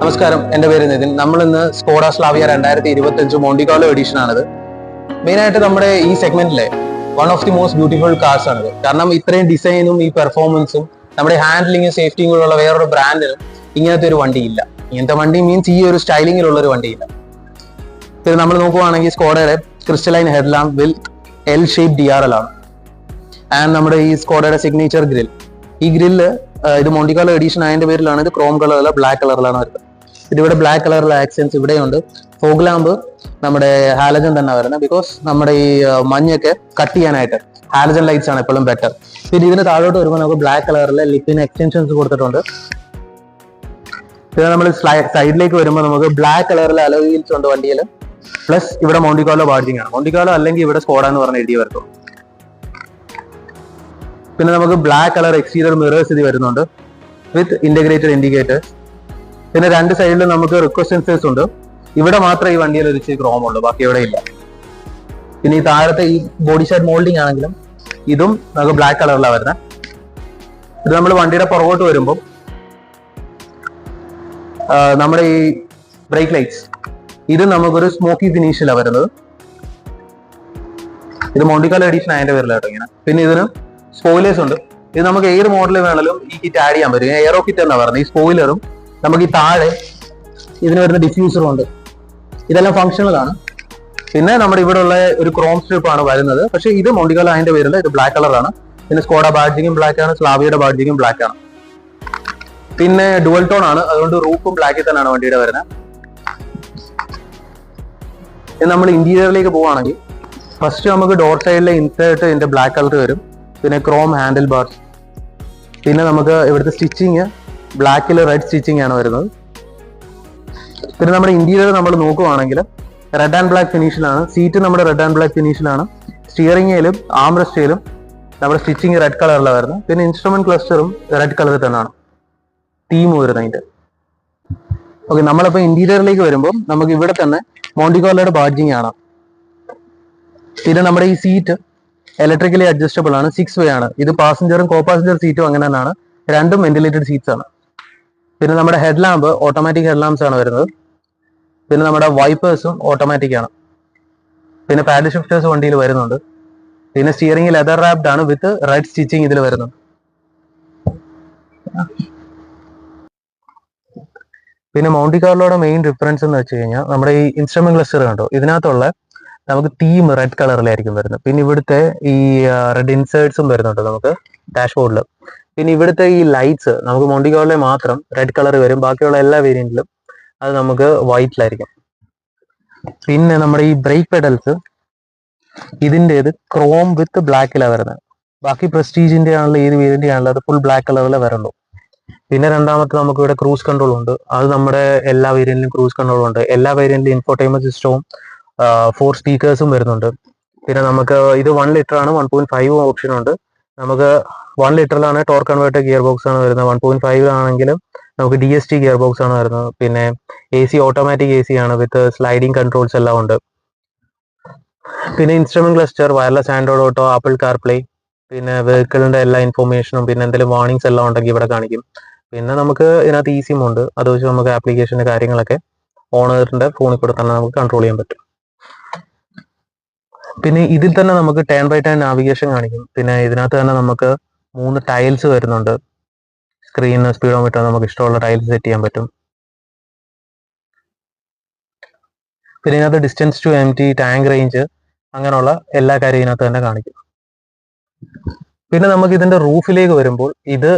നമസ്കാരം. എന്റെ പേര് നിതിൻ. നമ്മൾ ഇന്ന് സ്കോഡ സ്ലാവിയ രണ്ടായിരത്തി ഇരുപത്തി അഞ്ച് മോണ്ടിക്കാലോ എഡിഷൻ ആണിത് മെയിൻ ആയിട്ട് നമ്മുടെ ഈ സെഗ്മെന്റിലെ one of the most beautiful cars ആണ് കാരണം ഇത്രയും ഡിസൈനും ഈ പെർഫോമൻസും നമ്മുടെ ഹാൻഡ്ലിങ്ങും സേഫ്റ്റിയും കൂടെയുള്ള വേറൊരു ബ്രാൻഡിനും ഇങ്ങനത്തെ ഒരു വണ്ടിയില്ല. ഇങ്ങനത്തെ വണ്ടി മീൻസ് ഈ ഒരു സ്റ്റൈലിങ്ങിലുള്ള ഒരു വണ്ടിയില്ല. ഇത് നമ്മൾ നോക്കുവാണെങ്കിൽ സ്കോഡയുടെ crystalline headlamp with L shape D R L ആണ്. ആൻഡ് നമ്മുടെ ഈ സ്കോഡയുടെ സിഗ്നേച്ചർ ഗ്രിൽ ഈ ഗ്രില്ല് ഇത് മോണ്ടിക്കാലോ എഡീഷൻ ആയതിന്റെ പേരിലാണ് ഇത് ക്രോം കളറിലല്ല ബ്ലാക്ക് കളറിലാണ് വരുന്നത്. ഇതിവിടെ ബ്ലാക്ക് കളറിലെ ആക്സൻസ് ഇവിടെയുണ്ട്. ഫോഗ് ലാമ്പ് നമ്മുടെ ഹാലജൻ തന്നെ വരുന്നത്. ബിക്കോസ് നമ്മുടെ ഈ മഞ്ഞൊക്കെ കട്ട് ചെയ്യാനായിട്ട് ഹാലജൻ ലൈറ്റ്സ് ആണ് എപ്പോഴും ബെറ്റർ പിന്നെ ഇതിന് താഴോട്ട് വരുമ്പോൾ നമുക്ക് ബ്ലാക്ക് കളറിലെ ലിപ്പിന് എക്സ്റ്റൻഷൻസ് കൊടുത്തിട്ടുണ്ട്. പിന്നെ നമ്മൾ സൈഡിലേക്ക് വരുമ്പോൾ നമുക്ക് ബ്ലാക്ക് കളറിലെ അലോവീൽസ് ഉണ്ട് വണ്ടിയിൽ പ്ലസ് ഇവിടെ മൗണ്ടിക്കാലോ ബാഡ്ജിങ് ആണ്. മൗണ്ടിക്കാലോ അല്ലെങ്കിൽ ഇവിടെ സ്കോഡ എന്ന് പറഞ്ഞ് എഴുതി വരുത്തുള്ളൂ പിന്നെ നമുക്ക് ബ്ലാക്ക് കളർ എക്സ്റ്റീരിയർ മിറേഴ്സ് ഇത് വരുന്നുണ്ട്. വിത്ത് ഇന്റഗ്രേറ്റഡ് ഇൻഡിക്കേറ്റേഴ്സ് പിന്നെ രണ്ട് സൈഡിലും നമുക്ക് റിക്വസ്റ്റ് സെൻസേഴ്സ് ഉണ്ട്. ഇവിടെ മാത്രമേ ഈ വണ്ടിയിൽ ഒരു ക്രോം ഉള്ളൂ ബാക്കി ഇവിടെ ഇല്ല. പിന്നെ ഈ താഴത്തെ ഈ ബോഡി ഷർട്ട് മോൾഡിംഗ് ആണെങ്കിലും ഇതും നമുക്ക് ബ്ലാക്ക് കളറിലാണ് വരുന്നത് ഇത് നമ്മൾ വണ്ടിയുടെ പുറകോട്ട് വരുമ്പോൾ നമ്മുടെ ഈ ബ്രേക്ക് ലൈറ്റ്സ് ഇത് നമുക്കൊരു സ്മോക്കി ഫിനിഷിലാണ് വരുന്നത്. ഇത് മോണ്ടിക്കാല എഡീഷൻ അതിന്റെ പേരിലാട്ടോ ഇങ്ങനെ. പിന്നെ ഇതിന് സ്പോയിലേഴ്സ് ഉണ്ട്. ഇത് നമുക്ക് ഏത് മോഡൽ വേണമെങ്കിലും ഈ കിറ്റ് ആഡ് ചെയ്യാൻ പറ്റും. എയറോ കിറ്റ് എന്നാ പറയുന്നത് ഈ സ്പോയിലറും നമുക്ക് ഈ താഴെ ഇതിന് വരുന്ന ഡിഫ്യൂസറും ഉണ്ട് ഇതെല്ലാം ഫങ്ഷണൽ ആണ്. പിന്നെ നമ്മുടെ ഇവിടെ ഉള്ള ഒരു ക്രോം സ്ട്രിപ്പ് ആണ് വരുന്നത്. പക്ഷേ ഇത് മോണ്ടിക്കാലോ അതിന്റെ പേരിൽ ഇത് ബ്ലാക്ക് കളറാണ് പിന്നെ സ്കോഡ ബാഡ്ജിങ്ങും ബ്ലാക്ക് ആണ്. സ്ലാവിയുടെ ബാഡ്ജിങ്ങും ബ്ലാക്ക് ആണ്. പിന്നെ ഡുവൽ ടോൺ ആണ്. അതുകൊണ്ട് റൂഫും ബ്ലാക്കിൽ തന്നെയാണ് വണ്ടിയുടെ വരുന്നത്. നമ്മൾ ഇന്റീരിയറിലേക്ക് പോവുകയാണെങ്കിൽ ഫസ്റ്റ് നമുക്ക് ഡോർ സൈഡിലെ ഇൻസേർട്ട് ഇതിന്റെ ബ്ലാക്ക് കളർ വരും. പിന്നെ ക്രോം ഹാൻഡിൽ ബാർസ് പിന്നെ നമുക്ക് ഇവിടുത്തെ സ്റ്റിച്ചിങ് ബ്ലാക്കിൽ റെഡ് സ്റ്റിച്ചിങ് ആണ് വരുന്നത്. പിന്നെ നമ്മുടെ ഇന്റീരിയർ നമ്മൾ നോക്കുവാണെങ്കിൽ റെഡ് ആൻഡ് ബ്ലാക്ക് ഫിനിഷിലാണ് സീറ്റ് നമ്മുടെ റെഡ് ആൻഡ് ബ്ലാക്ക് ഫിനിഷിലാണ് സ്റ്റിയറിംഗിലും ആംറസ്റ്റിലും നമ്മുടെ സ്റ്റിച്ചിങ് റെഡ് കളറിലാണ് വരുന്നത്. പിന്നെ ഇൻസ്ട്രുമെന്റ് ക്ലസ്റ്ററും റെഡ് കളറിൽ തന്നെയാണ്. തീം വരുന്നത് അതിന്റെ. ഓക്കെ നമ്മളിപ്പോ ഇന്റീരിയറിലേക്ക് വരുമ്പോൾ നമുക്ക് ഇവിടെ തന്നെ മോണ്ടിക്കോലയുടെ ബാഡ്ജിങ് ആണ് പിന്നെ നമ്മുടെ ഈ സീറ്റ് ഇലക്ട്രിക്കലി അഡ്ജസ്റ്റബിൾ ആണ്. സിക്സ് വേ ആണ്. ഇത് പാസഞ്ചറും കോ പാസഞ്ചർ സീറ്റും അങ്ങനെ തന്നെയാണ്. രണ്ടും വെന്റിലേറ്റഡ് സീറ്റ്സ് ആണ്. പിന്നെ നമ്മുടെ head lamp automatic head lamps ആണ് വരുന്നത്. പിന്നെ നമ്മുടെ വൈപ്പേഴ്സും ഓട്ടോമാറ്റിക് ആണ്. പിന്നെ പാഡ് ഷിഫ്റ്റേഴ്സ് വണ്ടിയിൽ വരുന്നുണ്ട്. പിന്നെ സ്റ്റിയറിംഗ് ലെതർ റാപ്ഡ് ആണ് വിത്ത് റെഡ് സ്റ്റിച്ചിങ് ഇതിൽ വരുന്നുണ്ട് പിന്നെ മൗണ്ടി കാർലോയുടെ മെയിൻ ഡിഫറൻസ് എന്ന് വെച്ച് കഴിഞ്ഞാൽ നമ്മുടെ ഈ ഇൻസ്ട്രുമെന്റ് ക്ലസ്റ്റർ കണ്ടോ? ഇതിനകത്തുള്ള നമുക്ക് തീം റെഡ് കളറിലായിരിക്കും വരുന്നത്. പിന്നെ ഇവിടുത്തെ ഈ റെഡ് ഇൻസേർട്സും വരുന്നുണ്ട് നമുക്ക് ഡാഷ്ബോർഡിൽ പിന്നെ ഇവിടുത്തെ ഈ ലൈറ്റ്സ് നമുക്ക് മൊണ്ടിക്കോളിലെ മാത്രം റെഡ് കളർ വരും. ബാക്കിയുള്ള എല്ലാ വേരിയന്റിലും അത് നമുക്ക് വൈറ്റിലായിരിക്കും പിന്നെ നമ്മുടെ ഈ ബ്രേക്ക് പെഡൽസ് ഇതിന്റെത് ക്രോം വിത്ത് ബ്ലാക്കിലാണ് വരുന്നത്. ബാക്കി പ്രസ്റ്റീജിന്റെ ആണല്ലോ ഏത് വേരിയന്റ് ആണല്ലോ അത് ഫുൾ ബ്ലാക്ക് കളറിലെ വരുള്ളൂ. പിന്നെ രണ്ടാമത്തെ നമുക്ക് ഇവിടെ ക്രൂസ് കൺട്രോൾ ഉണ്ട്. അത് നമ്മുടെ എല്ലാ വേരിയന്റിലും ക്രൂസ് കൺട്രോൾ ഉണ്ട്. എല്ലാ വേരിയന്റിലും ഇൻഫോർടൈൻമെന്റ് സിസ്റ്റവും ഫോർ സ്പീക്കേഴ്സും വരുന്നുണ്ട്. പിന്നെ നമുക്ക് ഇത് വൺ ലിറ്റർ ആണ് വൺ പോയിന്റ് ഫൈവ് ഓപ്ഷൻ ഉണ്ട്. നമുക്ക് വൺ ലിറ്ററിലാണ് ടോർ കൺവേർട്ടർ ഗിയർ ബോക്സ് ആണ് വരുന്നത്. വൺ പോയിന്റ് ഫൈവ് ആണെങ്കിലും നമുക്ക് D S T gear box ആണ് വരുന്നത്. പിന്നെ A C automatic A C ആണ് വിത്ത് സ്ലൈഡിംഗ് കൺട്രോൾസ് എല്ലാം ഉണ്ട്. പിന്നെ instrument cluster wireless Android auto Apple CarPlay പിന്നെ വെഹിക്കിളിന്റെ എല്ലാ ഇൻഫോർമേഷനും പിന്നെ എന്തെങ്കിലും വാർണിംഗ്സ് എല്ലാം ഉണ്ടെങ്കിൽ ഇവിടെ കാണിക്കും. പിന്നെ നമുക്ക് ഇതിനകത്ത് ഈ സിം ഉണ്ട്. അത് വെച്ച് നമുക്ക് ആപ്ലിക്കേഷന്റെ കാര്യങ്ങളൊക്കെ ഓണറിന്റെ ഫോണിൽ കൂടെ തന്നെ നമുക്ക് കൺട്രോൾ ചെയ്യാൻ പറ്റും. പിന്നെ ഇതിൽ തന്നെ നമുക്ക് ടേൺ ബൈ ടേൺ നാവിഗേഷൻ കാണിക്കും. പിന്നെ ഇതിനകത്ത് തന്നെ നമുക്ക് മൂന്ന് ടൈൽസ് വരുന്നുണ്ട്. സ്ക്രീന് സ്പീഡോമീറ്റർ നമുക്ക് ഇഷ്ടമുള്ള ടൈൽസ് സെറ്റ് ചെയ്യാൻ പറ്റും. പിന്നെ ഇതിനകത്ത് distance to empty tank range അങ്ങനെയുള്ള എല്ലാ കാര്യവും ഇതിനകത്ത് തന്നെ കാണിക്കും. പിന്നെ നമുക്ക് ഇതിന്റെ റൂഫിലേക്ക് വരുമ്പോൾ ഇത്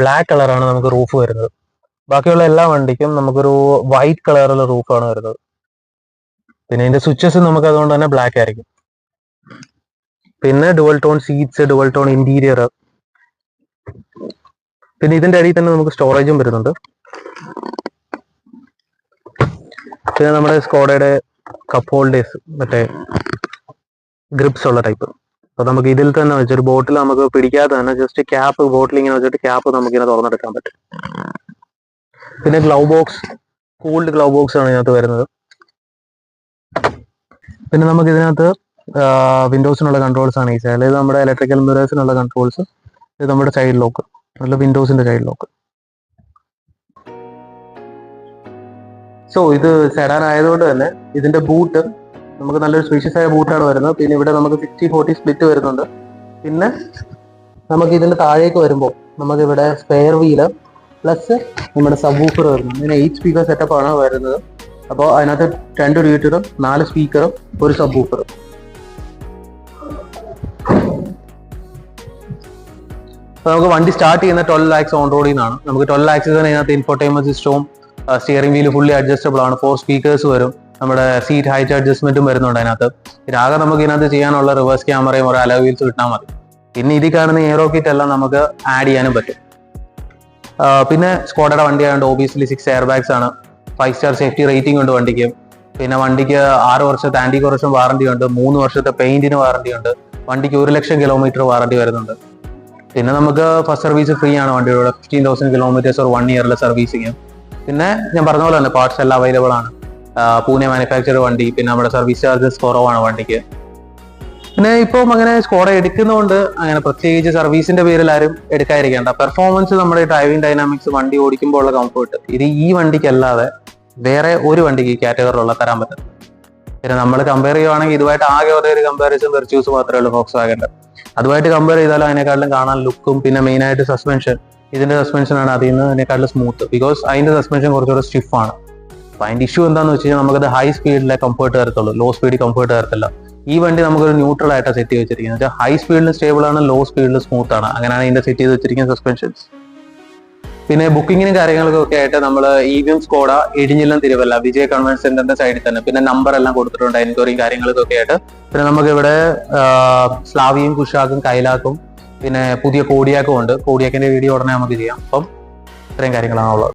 ബ്ലാക്ക് കളറാണ് നമുക്ക് റൂഫ് വരുന്നത്. ബാക്കിയുള്ള എല്ലാ വണ്ടിക്കും നമുക്കൊരു വൈറ്റ് കളറുള്ള റൂഫാണ് വരുന്നത്. പിന്നെ ഇതിന്റെ സ്വിച്ചസ് നമുക്ക് അതുകൊണ്ട് തന്നെ ബ്ലാക്ക് ആയിരിക്കും. പിന്നെ dual tone seats dual tone interior പിന്നെ ഇതിന്റെ അടിയിൽ തന്നെ നമുക്ക് സ്റ്റോറേജും വരുന്നുണ്ട്. പിന്നെ നമ്മുടെ സ്കോഡയുടെ കപ്പ് ഹോൾഡേഴ്സ് മറ്റേ ഗ്രിപ്സ് ഉള്ള ടൈപ്പ് അപ്പൊ നമുക്ക് ഇതിൽ തന്നെ വെച്ചൊരു ബോട്ടിൽ നമുക്ക് പിടിക്കാതെ തന്നെ ജസ്റ്റ് ക്യാപ്പ് ബോട്ടിൽ ഇങ്ങനെ വെച്ചിട്ട് ക്യാപ്പ് നമുക്ക് ഇങ്ങനെ തുറന്നെടുക്കാൻ പറ്റും. പിന്നെ glove box cooled glove box ആണ് ഇതിനകത്ത് വരുന്നത്. പിന്നെ നമുക്ക് ഇതിനകത്ത് വിൻഡോസിനുള്ള കൺട്രോൾസ് ആണ് ഈ സൈഡിൽ ഇത് നമ്മുടെ ഇലക്ട്രിക്കൽ മിറേഴ്സിനുള്ള കൺട്രോൾസ് ഇത് നമ്മുടെ സൈഡ് ലോക്ക് അല്ല വിൻഡോസിന്റെ ചൈൽഡ് ലോക്ക് സോ ഇത് സെഡാൻ ആയതുകൊണ്ട് തന്നെ ഇതിന്റെ ബൂട്ട് നമുക്ക് നല്ലൊരു സ്പീഷ്യസ് ആയ ബൂട്ടാണ് വരുന്നത്. പിന്നെ ഇവിടെ നമുക്ക് സിക്സ്റ്റി ഫോർട്ടി സ്പ്ലിറ്റ് വരുന്നുണ്ട്. പിന്നെ നമുക്ക് ഇതിന്റെ താഴേക്ക് വരുമ്പോൾ നമുക്ക് ഇവിടെ സ്പെയർ വീൽ പ്ലസ് നമ്മുടെ സബ് വൂഫർ വരുന്നു ഇങ്ങനെ എയ്റ്റ് സ്പീക്കർ സെറ്റപ്പ് ആണ് വരുന്നത്. അപ്പോൾ അതിനകത്ത് രണ്ട് ട്യൂറ്ററും നാല് സ്പീക്കറും ഒരു സബ് നമുക്ക് വണ്ടി സ്റ്റാർട്ട് ചെയ്യുന്ന ട്വൽവ് ലാക്സ് ഓൺ റോഡിൽ നിന്നാണ് നമുക്ക് ട്വൽവ് ലാക്സ് തന്നെ അതിനകത്ത് ഇൻഫോർടൈൻമെന്റ് സിസ്റ്റവും സ്റ്റിയറിംഗ് വീൽ ഫുള്ളി അഡ്ജസ്റ്റബിൾ ആണ്. ഫോർ സ്പീക്കേഴ്സ് വരും. നമ്മുടെ സീറ്റ് ഹൈറ്റ് അഡ്ജസ്റ്റ്മെന്റും വരുന്നുണ്ട് അതിനകത്ത്. ആകെ നമുക്ക് ഇതിനകത്ത് ചെയ്യാനുള്ള റിവേഴ്സ് ക്യാമറയും ഒരു അലോ വീൽസ് കിട്ടാൽ മതി. പിന്നെ ഇതിൽ കാണുന്ന എയറോ കിറ്റ് എല്ലാം നമുക്ക് ആഡ് ചെയ്യാനും പറ്റും. പിന്നെ സ്കോഡയുടെ വണ്ടി ആയതുകൊണ്ട് ഓബിയസ്ലി സിക്സ് എയർ ബാഗ്സ് ആണ്. ഫൈവ് സ്റ്റാർ സേഫ്റ്റി റേറ്റിംഗ് ഉണ്ട് വണ്ടിക്ക്. പിന്നെ വണ്ടിക്ക് ആറ് വർഷത്തെ ആന്റി കുറച്ചും വാറണ്ടി ഉണ്ട്. മൂന്ന് വർഷത്തെ പെയിന്റിന് വാറണ്ടി ഉണ്ട്. വണ്ടിക്ക് ഒരു ലക്ഷം കിലോമീറ്റർ വാറണ്ടി വരുന്നുണ്ട്. പിന്നെ നമുക്ക് ഫസ്റ്റ് സർവീസ് ഫ്രീ ആണ് വണ്ടിയുടെ ഫിഫ്റ്റീൻ തൗസൻഡ് കിലോമീറ്റേഴ്സ് ഒരു വൺ ഇയറിൽ സർവീസിങ് പിന്നെ ഞാൻ പറഞ്ഞ പോലെ തന്നെ പാർട്സ് എല്ലാം അവൈലബിൾ ആണ്. പൂനെ മാനുഫാക്ചർ വണ്ടി പിന്നെ നമ്മുടെ സർവീസ് ചാർജസ് കുറവാണ് വണ്ടിക്ക്. പിന്നെ ഇപ്പം അങ്ങനെ സ്കോഡ എടുക്കുന്നതുകൊണ്ട് അങ്ങനെ പ്രത്യേകിച്ച് സർവീസിന്റെ പേരിൽ ആരും എടുക്കാതിരിക്കേണ്ട. പെർഫോമൻസ് നമ്മുടെ ഡ്രൈവിംഗ് ഡൈനാമിക്സ് വണ്ടി ഓടിക്കുമ്പോൾ ഉള്ള കംഫർട്ട് ഇത് ഈ വണ്ടിക്കല്ലാതെ വേറെ ഒരു വണ്ടിക്ക് ഈ കാറ്റഗറിയിലുള്ള തരാൻ പറ്റും പിന്നെ നമ്മൾ കമ്പയർ ചെയ്യുവാണെങ്കിൽ ഇതുമായിട്ട് ആകെ ഒരേ ഒരു കമ്പാരിസൺ വെർച്യൂസ് മാത്രമേ ഉള്ളൂ ഫോക്സ് വാഗന്റെ അതുമായിട്ട് കമ്പയർ ചെയ്താലും അതിനെക്കാട്ടിലും കാണാൻ ലുക്കും പിന്നെ മെയിൻ ആയിട്ട് സസ്പെൻഷൻ ഇതിന്റെ സസ്പെൻഷൻ ആണ് അതിൽ നിന്ന് അതിനെക്കാട്ടിലും സ്മൂത്ത് ബിക്കോസ് അതിന്റെ സസ്പെൻഷൻ കുറച്ചുകൂടെ സ്റ്റിഫ് ആണ്. അപ്പൊ അതിന്റെ ഇഷ്യൂ എന്താന്ന് വെച്ച് കഴിഞ്ഞാൽ നമുക്കത് ഹൈ സ്പീഡിലെ കംഫർട്ട് തരത്തുള്ളൂ. ലോ സ്പീഡിൽ കംഫർട്ട് തരത്തില്ല. ഈ വണ്ടി നമുക്കൊരു ന്യൂട്രൽ ആയിട്ടാണ് സെറ്റ് ചെയ്ത് വെച്ചിരിക്കുന്നത്. ഹൈ സ്പീഡിൽ സ്റ്റേബിൾ ആണ് ലോ സ്പീഡിൽ സ്മൂത്ത് ആണ്. അങ്ങനെയാണ് ഇതിന്റെ സെറ്റ് ചെയ്ത് വെച്ചിരിക്കുന്ന സസ്പെൻഷൻസ് പിന്നെ ബുക്കിങ്ങിനും കാര്യങ്ങൾക്കും ഒക്കെ ആയിട്ട് നമ്മൾ EVM Skoda Idinjillam Thiruvalla Vijaya convention സെന്ററിന്റെ സൈഡിൽ തന്നെ. പിന്നെ നമ്പർ എല്ലാം കൊടുത്തിട്ടുണ്ട് എൻക്വയറിയും കാര്യങ്ങൾക്കും ഒക്കെ ആയിട്ട്. പിന്നെ നമുക്ക് ഇവിടെ സ്ലാവിയും കുഷാക്കും കൈലാക്കും പിന്നെ പുതിയ കോടിയാക്കും ഉണ്ട്. കോടിയാക്കിന്റെ വീഡിയോ ഉടനെ നമുക്ക് ചെയ്യാം. അപ്പം ഇത്രയും കാര്യങ്ങളാണ് ഉള്ളത്